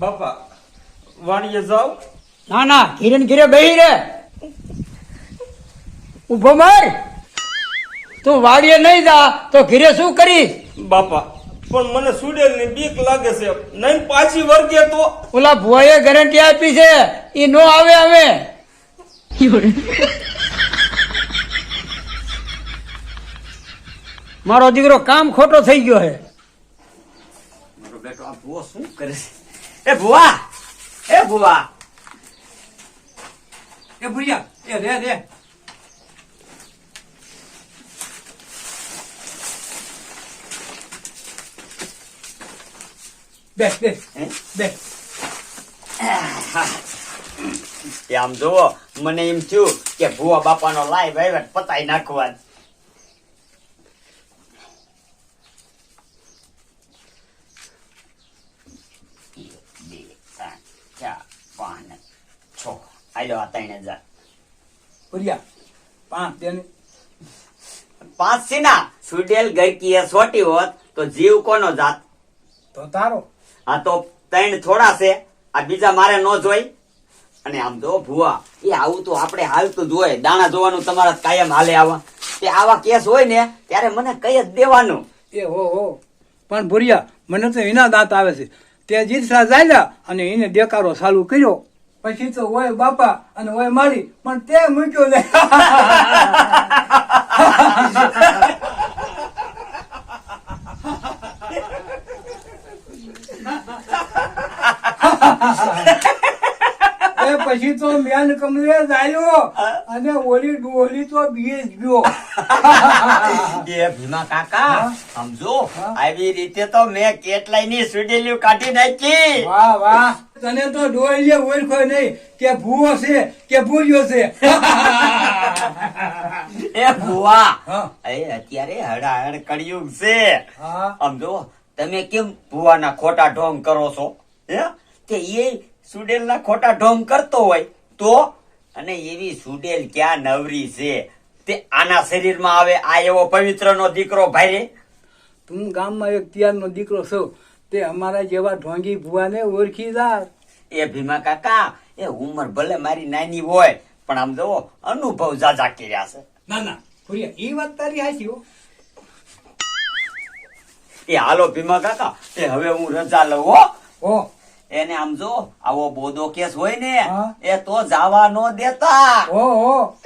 બાપા વાણીએ જાવ ના ના ઘીરે ને ઘીરે બેહી રે. ઊભો માર. તું વાડીએ નહીં જા તો ઘીરે શું કરીશ? બાપા પણ મને સુડેલની બીક લાગે છે. નહીં પાછી વર્ગે તો. ઓલા ભુવાએ ગેરંટી આપી છે. એ નો આવે હવે. મારો દીકરો કામ ખોટો થઈ ગયો હે મારો બેટો આ ભૂવો શું કરે છે? એ ભુવા એ ભુવા. એ ભૂયા એ રે રે. બે બે? આમ જુઓ મને એમ થયું કે ભુવા બાપાનો લાઈવ વહીવટ પતાઈ નાખવા બે ત્રણ ચાર પાંચ ને છ. લો આ ત્રણ હજાર ભુરિયા પાંચ દે પાંચ સીના સુડેલ ગરકી એ સોટી હોત તો જીવ કોનો જાત? તો તારો. આ તો ત્રણ થોડા છે. આ બીજા મારે ન જોઈ. અને આમ જો ભુવા એ આવું તો આપણે હાલતું જ હોય. દાણા જોવાનું તમારા કાયમ હાલે આવા. તે આવા કેસ હોય ને ત્યારે મને કઈ જ દેવાનું. એ હો હો. પણ ભુરિયા મને તો એના દાંત આવે છે. તે જીતસા ચાલ્યા અને એને દેકારો ચાલુ કર્યો. પછી તો હોય બાપા અને હોય મારી પણ તે મૂક્યો ને પછી તો મેન કમરે જાયો અને ઓલી ડોલી તો બીએ જ ગયો. એ ભીમા કાકા સમજો આવી રીતે તો મેં કેટલાયની સુડેલી કાઢી નાખી. વાહ વાહ. તને તો ડોળીએ ઓળખો નહીં કે ભૂવો છે કે ભૂર્યો છે. એ ભુવા હા. એ અત્યારે હડાહડ કળિયુગ છે. આમ જો તમે કેમ ભુવાના ખોટા ઢોંગ કરો છો? હે? કે એ સુડેલના ખોટા ઢોંગ કરતો હોય તો? અને એવી સુડેલ ક્યાં નવરી છે? તે આના શરીરમાં આવે આ એવો પવિત્રનો દીકરો ભાઈ તું ગામમાં એક તિયારનો દીકરો છો તે અમારા જેવા ઢોંગી ભુવાને ઓળખી જા એ ભીમા કાકા એ ઉંમર ભલે મારી નાની હોય પણ આમ જો અનુભવ જાજા કર્યા છે. ના ના એ વાત તારી હાચી હો. એ હાલો ભીમા કાકા એ હવે હું રજા લઉં હો. હો. એને આમ જો આવો બોધો કેસ હોય ને એ તો જવા ન દેતા. ઓ હો.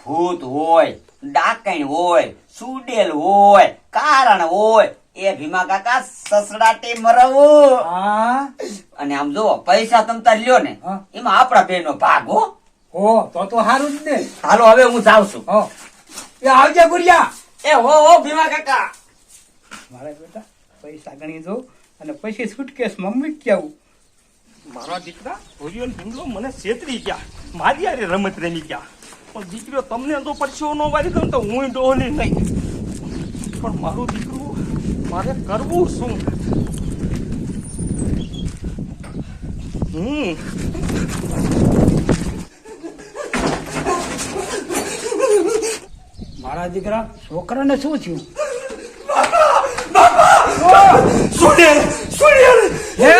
ભૂત હોય ડાકણ હોય સુડેલ હોય કારણ હોય એ ભીમા કાકા સસડાટી મરવું. હા. અને આમ જો પૈસા તમતા લ્યો ને એમાં એમાં આપણા બેનો ભાગ હો. હો તો તો સારું જ ને. હાલો હવે હું જાઉં છું. હો. એ આવજે ગુરિયા. એ હો હો ભીમા કાકા. મારા બેટા પૈસા ગણી જો અને પછી સુટકેસમાં મૂકી આવું. મારા દીકરા ભૂરિયો ને ભીમલો મને છેતરી ગયા. મારી યારે રમત રમી ગયા. પણ દીકરો તમને તો પરસેવો ન વારી દઉં તો હું ડોહલી નહીં. પણ મારું દીકરું મારે કરવું શું? હમ. મારા દીકરા છોકરાને શું થયું? સુડેલ સુડેલ હે?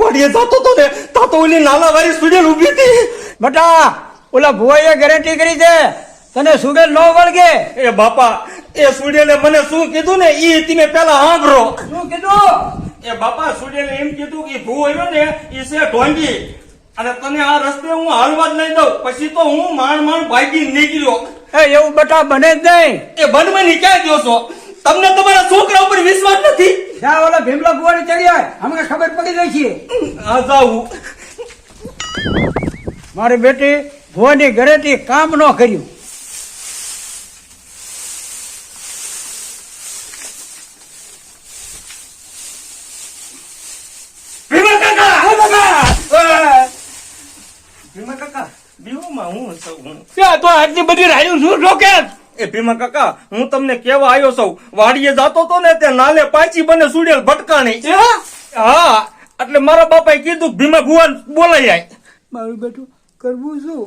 વડીએ જાતો તો ને તાતો ઓલી નાલા વાળી સુડેલ ઊભી હતી. બેટા ઓલા ભુવાએ ગેરંટી કરી છે તને સુગર ન વળગે. એ બાપા એ સુડેલે મને શું કીધું ને? ઈ તમે પેલા સાંભળો. શું કીધું? એ બાપા સુડેલે એમ કીધું કે ભૂ આવ્યો ને એ છે ઢોંગી. અને તને આ રસ્તે હું હાલવા જ નહીં દઉં. પછી તો હું માંડ માંડ ભાગી નીકળ્યો. એ એવું બટા બને જ નહીં. એ બનવાની ક્યાં ગયો છો? તમને તમારા છોકરા ઉપર વિશ્વાસ નથી? જા ઓલા ભીમલા ભુવાને ચડી આય. અમને ખબર પડી ગઈ છે. આ જાવું મારી બેટી ભુવાની ઘરેથી કામ ન કર્યું ભીમા કાકા એ! ભીમા કાકા બીવોમાં હું છું ત્યાં તો આટલી બધી રાયું શું રોકે? એ ભીમા કાકા હું તમને કેવા આવ્યો છું વાડીએ જાતો તો ને તે નાલે પાછી બને સુડેલ ભટકાણી. હા? એટલે મારા બાપાએ કીધું ભીમા ભુવન બોલાઈ જાય મારું બેટું કરવું શું?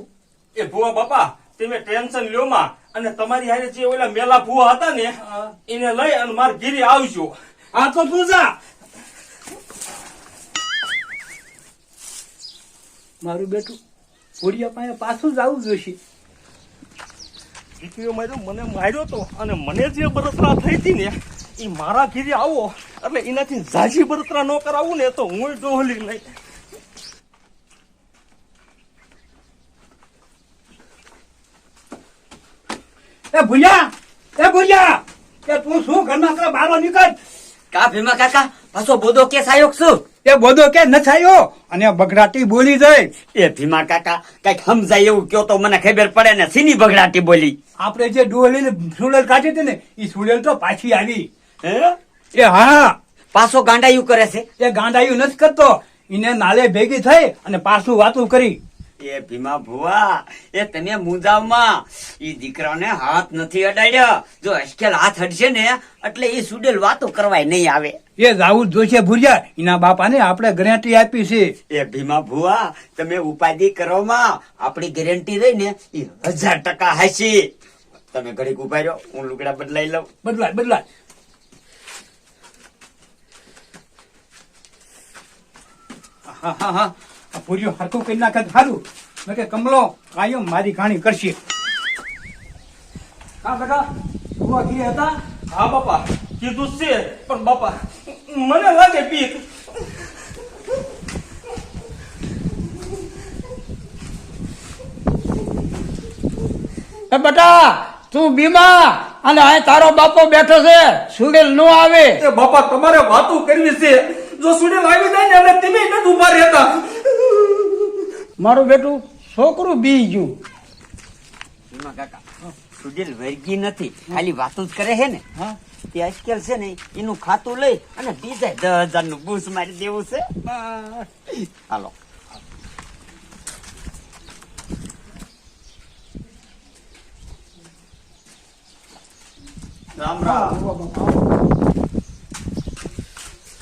એ ભુવા બાપા તમે ટેન્શન લ્યો માં અને તમારી હારે જે ઓલા મેલા ભુવા હતા ને એને લઈ અને માર ગીરી આવજો. આ તો તું જા. મારું બેટું ભોળિયા પાસે પાછું જવું જોઈશે. દીકરીઓ માર્યો મને માર્યો તો અને મને જે બળતરા થઈ હતી ને એ મારા ઘીરે આવો. એટલે એનાથી ઝાઝી બળતરા ન કરાવું ને તો હું ડોહલી નહીં. એ ભૂલ્યા એ ભૂલ્યા એ તું શું ઘરમાં કરે બહાર નીકળ? કા ભીમા કાકા પાછો બોધો કેસ આવ્યો કે એ બોધો કે ન થયો. અને બગડાટી બોલી જાય. એ ભીમા કાકા કંઈક સમજાય એવું કયો તો મને ખબર પડે ને સીની બગડાટી બોલી. આપણે જે ડોલીને સુડેલ કાઢી હતી ને એ સુડેલ તો પાછી આવી. હે? એ હા. પાછો ગાંડાયું કરે છે. એ ગાંડાયું નથી કરતો. એને નાલે ભેગી થઈ અને પાછું વાતું કરી. એ ભીમા ભુવા એ તમે મુંજાવમાં. એ દીકરાને હાથ નથી અડાડ્યો. જો અશ્કેલ હાથ અડશે ને એટલે એ સુડેલ વાતો કરવાય નહીં આવે. એ રાહુલ જ જોઈશે ભૂલ્યા એના બાપાને આપણે ગેરંટી આપી છે. એ ભીમા ભુવા તમે ઉપાધિ કરો માં આપણી ગેરંટી રહી ને એ હજાર ટકા હશે તમે ઘડીક ઊભા રહ્યો હું લુગડા બદલાઈ લઉં. બદલાય બદલાય. હા હા હા. પૂર્યો હરખું કરી નાખે સારું મેં કે કમલો કાયમ મારી ઘાણી કરશે. હા બેટા ભૂવા ઘી હતા? હા બાપા. કીધું છે પણ બાપા મને લાગે પીક. એ બેટા તું બીમા અને આ તારો બાપો બેઠો છે સુડેલ નો આવે. એ બાપા તમારે વાતું કરવી છે. જો સુડેલ આવી જાય ને એટલે તમે નથી ઊભા રહેતા. મારું બેટું છોકરું બી ગયું. કાકા સુડેલ વર્ગી નથી. ખાલી વાતો જ કરે છે ને. તે આજકાલ છે ને એનું ખાતું લઈ અને બીજા દસ હજારનું બૂસ મારી દેવું છે. હાલો. રામ રામ.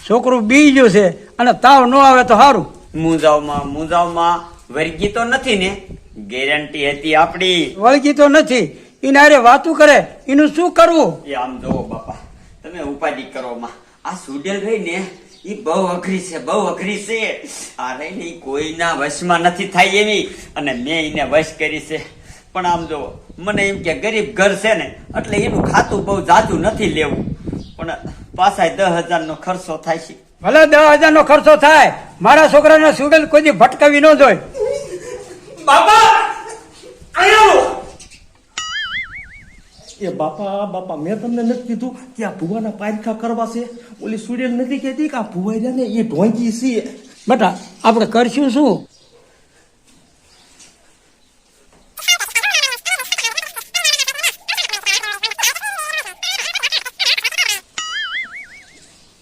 છોકરું બી ગયું છે અને તાવ નો આવે તો સારું મુંજાવમાં મુંજાવમાં વર્ગી તો નથી ને? ગેરંટી હતી આપણી. વળગી તો નથી. એને હારે વાતું કરે. એનું શું કરવું? એ આમ જોવો બાપા તમે ઉપાધિ કરો માં. આ સુડેલ રહી ને એ બહુ અઘરી છે બહુ અઘરી છે. આ રહી કોઈના વશમાં નથી થાય એવી. અને મેં એને વશ કરી છે. પણ આમ જોવો મને એમ કે ગરીબ ઘર છે ને એટલે એનું ખાતું બહુ જાજુ નથી લેવું. પણ પાછા દસ હજાર નો ખર્ચો થાય છે. ભલે દસ હજાર નો ખર્ચો થાય. મારા છોકરાને સુડેલ કોઈ દી ભટકાવી ન જોય. બાપા આવો. એ બાપા બાપા મેં તમને નથી કીધું કે આ ભુવાના પારખા કરવા છે. ઓલી સુડેલ નથી કહેતી કે આ ભુવા ને એ ઢોંગી છે. બેટા આપણે કરશું શું?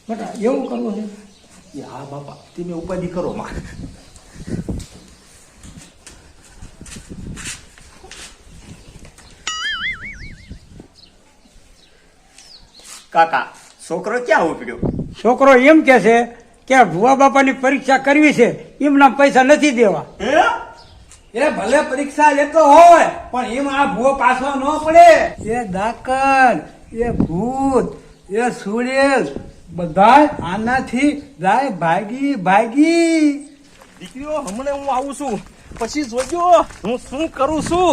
બેટા એવું કરવું છે? એ હા બાપા તમે ઉપાધિ કરો માં કાકા છોકરો ક્યાં ઉપડ્યો? છોકરો એમ કે છે કે ભુવા બાપાની પરીક્ષા કરવી છે એમના પૈસા નથી દેવા. એ ભલે પરીક્ષા લેતો હોય પણ એમ આ ભૂવો પાછો ન પડે. એ દાકણ એ ભૂત એ સુરેશ બધા આનાથી જાય ભાગી ભાગી. દીકરીઓ હમણાં હું આવું છું. પછી જોજો હું શું કરું છું.